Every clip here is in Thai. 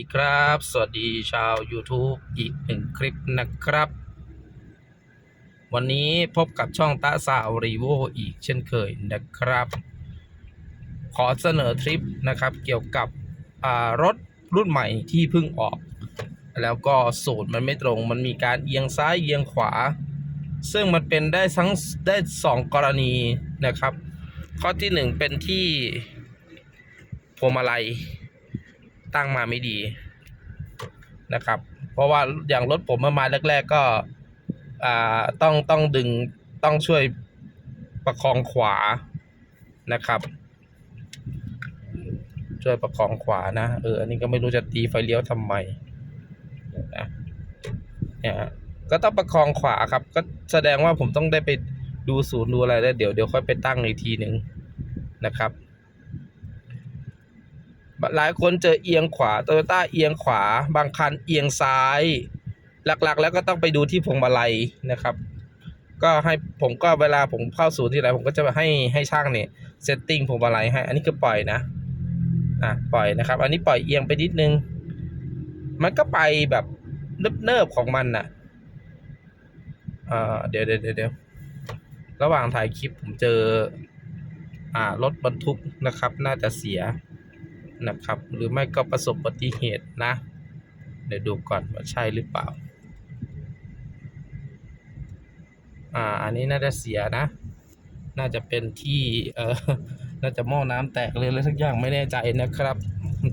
ดีครับ สวัสดีชาว YouTube อีกหนึ่งคลิปนะครับ วันนี้พบกับช่องตาสาวรีโวอีกเช่นเคยนะครับ ขอเสนอทริปนะครับ เกี่ยวกับรถรุ่นใหม่ที่เพิ่งออก แล้วก็สูตรมันไม่ตรง มันมีการเอียงซ้ายเอียงขวา ซึ่งมันเป็นได้ทั้งได้สองกรณีนะครับ ข้อที่หนึ่งเป็นที่พวงมาลัย ตั้งมาไม่ดีนะครับ เพราะว่าอย่างรถผมเมื่อมาแรก ๆ ก็ต้องต้องดึงต้องช่วยประคองขวานะครับ ช่วยประคองขวานะเอออันนี้ก็ไม่รู้จะตีไฟเลี้ยวทำไมนะเนี่ยฮะก็ต้องประคองขวาครับ ก็แสดงว่าผมต้องได้ไปดูศูนย์ดูอะไรแล้วเดี๋ยวเดี๋ยวค่อยไปตั้งอีกทีหนึ่งนะครับ หลายคนเจอเอียงขวาโตโยต้าเอียงขวา บางคันเอียงซ้าย หลักๆ แล้วก็ต้องไปดูที่พวงมาลัยนะครับ ก็ให้ผมก็เวลาผมเข้าศูนย์ที่ไหนผมก็จะให้ให้ช่างเนี่ยเซตติ้งพวงมาลัยให้ อันนี้คือปล่อยนะอะปล่อยนะครับ อันนี้ปล่อยเอียงไปนิดนึง มันก็ไปแบบเนิบๆของมันน่ะอ่าเดี๋ยวเดี๋ยวเดี๋ยวเดี๋ยวระหว่างถ่ายคลิปผมเจอ อ่ารถบรรทุกนะครับ น่าจะเสีย นะครับ หรือไม่ก็ประสบอุบัติเหตุนะ เดี๋ยวดูก่อนว่าใช่หรือเปล่า อ่า อันนี้น่าจะเสียนะ น่าจะเป็นที่ เออน่าจะหม้อน้ำแตกเลยอะไรสักอย่างไม่แน่ใจนะครับ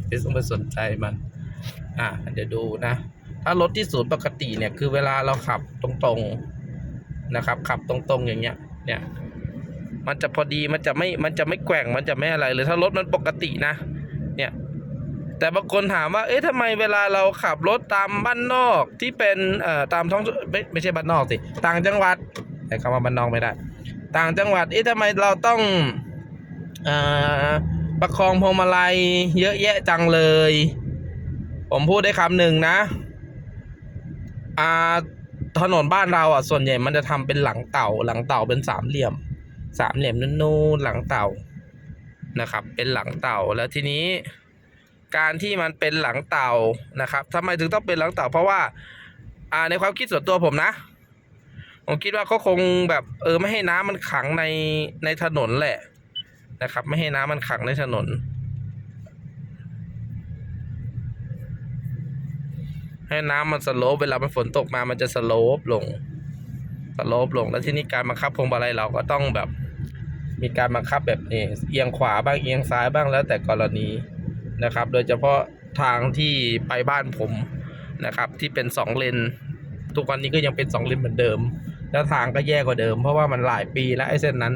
เดี๋ยวต้องไปสนใจมัน อ่า เดี๋ยวดูนะ ถ้ารถที่ศูนย์ปกติเนี่ยคือเวลาเราขับตรงๆนะครับ ขับตรงๆอย่างเงี้ย เนี่ยมันจะพอดีมันจะไม่ มันจะไม่แกว่ง มันจะไม่อะไรเลย ถ้ารถมันปกตินะ เนี่ยแต่บางคนถามว่า เอ๊ะทำไมเวลาเราขับรถตามบ้านนอกที่เป็นเอ่อตามท้องไม่ไม่ใช่บ้านนอกสิต่างจังหวัดใช้คำว่าบ้านนอกไม่ได้ ต่างจังหวัด เอ๊ะทำไมเราต้องเอ่อประคองพวงมาลัยเยอะแยะจังเลย ผมพูดได้คำหนึ่งนะอ่าถนนบ้านเราอะส่วนใหญ่มันจะทำเป็นหลังเต่า หลังเต่าเป็นสามเหลี่ยม สามเหลี่ยมนู่นๆหลังเต่า นะครับ เป็นหลังเต่าแล้วทีนี้ การที่มันเป็นหลังเต่านะครับทำไมถึงต้องเป็นหลังเต่า เพราะว่าอ่าในความคิดส่วนตัวผมนะ ผมคิดว่าเขาคงแบบเออไม่ให้น้ำมันขังในในถนนแหละนะครับ ไม่ให้น้ำมันขังในถนน ให้น้ำมันสโลปเวลามันฝนตกมามันจะสโลปลงสโลปลงแล้วที่นี่การบังคับพวงมาลัยเราก็ต้องแบบ มีการบังคับแบบนี้เอียงขวาบ้างเอียงซ้ายบ้างแล้วแต่กรณีนะครับ โดยเฉพาะทางที่ไปบ้านผมนะครับ ที่เป็นสองเลนทุกวันนี้ก็ยังเป็นสองเลนเหมือนเดิม แล้วทางก็แย่กว่าเดิม เพราะว่ามันหลายปีแล้วไอ้เส้นนั้น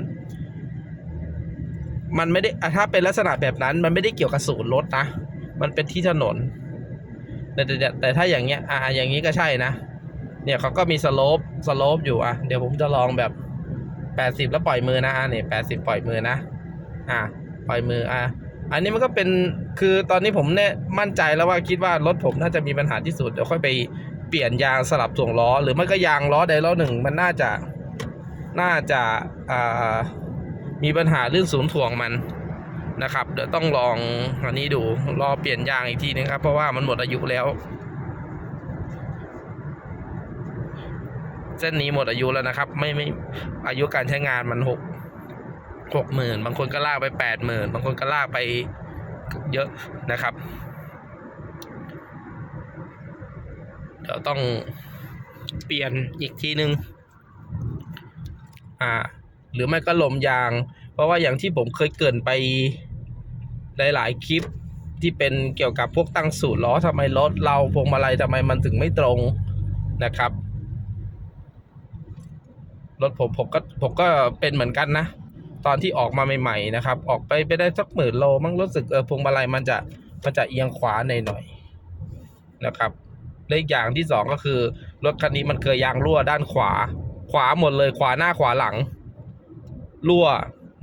มันไม่ได้อะถ้าเป็นลักษณะแบบนั้น มันไม่ได้เกี่ยวกับศูนย์รถนะมันเป็นที่ถนนแต่แต่แต่แต่ถ้าอย่างเงี้ยอ่าอย่างนี้ก็ใช่นะ เนี่ยเขาก็มีสโลปสโลปอยู่อะเดี๋ยวผมจะลองแบบ แปดสิบแล้วปล่อยมือนะอะเนี่ยแปดสิบปล่อยมือนะ อะปล่อยมืออะอันนี้มันก็เป็นคือตอนนี้ผมเนี่ยมั่นใจแล้วว่าคิดว่ารถผมน่าจะมีปัญหาที่สุดเดี๋ยวค่อยไปเปลี่ยนยางสลับถ่วงล้อ หรือไม่ก็ยางล้อใดล้อหนึ่งมันน่าจะน่าจะอ่ามีปัญหาเรื่องศูนย์ถ่วงมันนะครับเดี๋ยวต้องลองอันนี้ดูรอเปลี่ยนยางอีกทีนึงครับเพราะว่ามันหมดอายุแล้ว เส้นนี้หมดอายุแล้วนะครับ ไม่ไม่อายุการใช้งานมันหกหกหมื่นบางคนก็ลากไปแปดหมื่นบางคนก็ลากไปเยอะนะครับ เดี๋ยวต้องเปลี่ยนอีกทีนึง อ่า หรือไม่ก็ลมยาง เพราะว่าอย่างที่ผมเคยเกินไปหลายๆคลิปที่เป็นเกี่ยวกับพวกตั้งสูตรล้อทำไมรถเราพวงมาลัยทำไมมันถึงไม่ตรงนะครับ รถผมผมก็ผมก็เป็นเหมือนกันนะ ตอนที่ออกมาใหม่ๆนะครับ ออกไปไปได้สักหมื่นโลมั้งรู้สึกเออพวงมาลัยมันจะมันจะเอียงขวาหน่อยๆนะครับและอีกอย่างที่สองก็คือรถคันนี้มันเคยยางรั่วด้านขวา ขวาหมดเลยขวาหน้าขวาหลัง รั่ว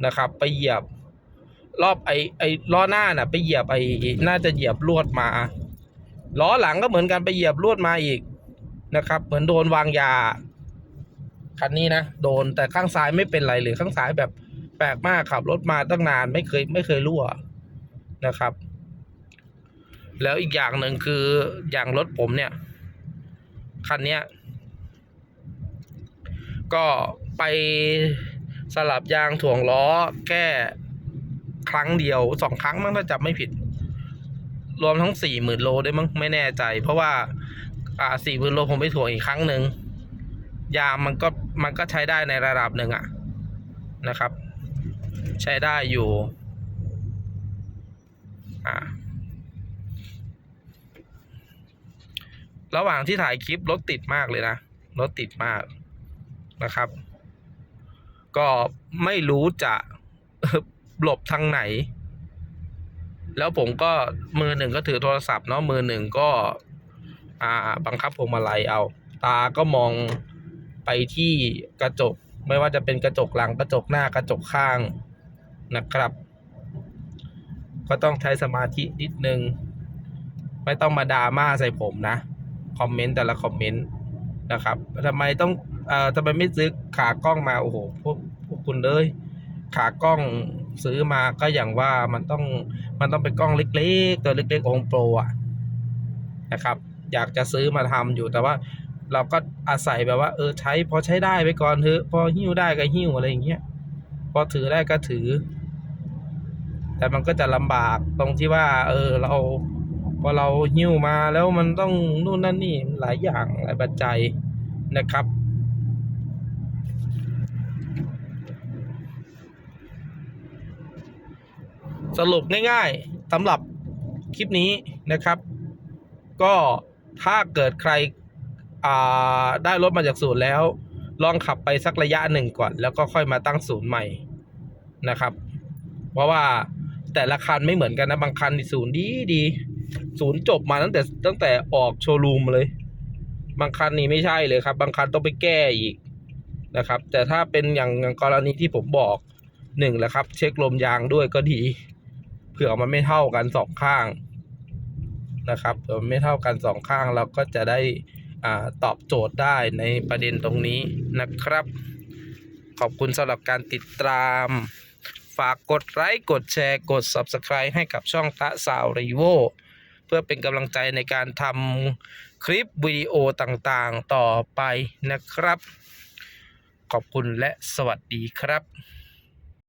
นะครับ ไปเหยียบ รอบไอไอล้อหน้าน่ะ ไปเหยียบไอน่าจะเหยียบลวดมาล้อหลังก็เหมือนกันไปเหยียบลวดมาอีกนะครับ เหมือนโดนวางยา คันนี้นะโดนแต่ข้างซ้ายไม่เป็นไรเลยข้างซ้ายแบบแปลกมากขับรถมาตั้งนานไม่เคยไม่เคยรั่วนะครับ แล้วอีกอย่างหนึ่งคืออย่างรถผมเนี่ย คันเนี้ย ก็ไปสลับยางถ่วงล้อแค่ครั้งเดียวสองครั้งมั้งถ้าจำไม่ผิด รวมทั้งสี่หมื่นโลได้วยมั้งไม่แน่ใจ เพราะว่า อ่าสี่หมื่นโลผมไปถ่วงอีกครั้งหนึ่งยางมันก็ มันก็ใช้ได้ในระดับหนึ่งอะนะครับ ใช้ได้อยู่อ่าระหว่างที่ถ่ายคลิปรถติดมากเลยนะรถติดมากนะครับ ก็ไม่รู้จะหลบทางไหน แล้วผมก็มือหนึ่งก็ถือโทรศัพท์เนาะมือหนึ่งก็ อ่า บังคับพวงมาลัยเอา ตาก็มอง ไปที่กระจก ไม่ว่าจะเป็นกระจกหลังกระจกหน้ากระจกข้างนะครับ ก็ต้องใช้สมาธินิดนึง ไม่ต้องมาดราม่าใส่ผมนะ คอมเมนต์แต่ละคอมเมนต์นะครับทำไมต้องเอ่อทำไมไม่ซื้อขากล้องมาโอ้โหพวกพวกคุณเลยขากล้องซื้อมาก็อย่างว่ามันต้องมันต้องเป็นกล้องเล็ก ๆ ตัวเล็กๆองโปรอะนะครับ อยากจะซื้อมาทำอยู่แต่ว่า เราก็อาศัยแบบว่า เออใช้พอใช้ได้ไปก่อนเถอะพอหิ้วได้ก็หิ้วอะไรอย่างเงี้ยพอถือได้ก็ถือ แต่มันก็จะลำบากตรงที่ว่า เออเราพอเราหิ้วมาแล้วมันต้องนู่นนั่นนี่หลายอย่างหลายปัจจัยนะครับสรุปง่ายๆสำหรับคลิปนี้นะครับ ก็ถ้าเกิดใคร ได้รถมาจากศูนย์แล้ว ลองขับไปสักระยะหนึ่งก่อน แล้วก็ค่อยมาตั้งศูนย์ใหม่นะครับ เพราะว่าแต่ละคันไม่เหมือนกันนะบางคันศูนย์ดีดีศูนย์จบมาตั้งแต่ตั้งแต่ออกโชว์รูมเลย บางคันนี่ไม่ใช่เลยครับ บางคันต้องไปแก้อีกนะครับ แต่ถ้าเป็นอย่างกรณีที่ผมบอกหนึ่งแหละครับ เช็คลมยางด้วยก็ดีเผื่อมันไม่เท่ากันสองข้างนะครับเผื่อมันไม่เท่ากันสองข้างเราก็จะได้ ตอบโจทย์ได้ในประเด็นตรงนี้นะครับ ขอบคุณสำหรับการติดตาม ฝากกดไลค์กดแชร์กด Subscribe ให้กับช่องตะสาวรีโวเพื่อเป็นกำลังใจในการทำคลิปวิดีโอต่างๆต่อไปนะครับ ขอบคุณและสวัสดีครับ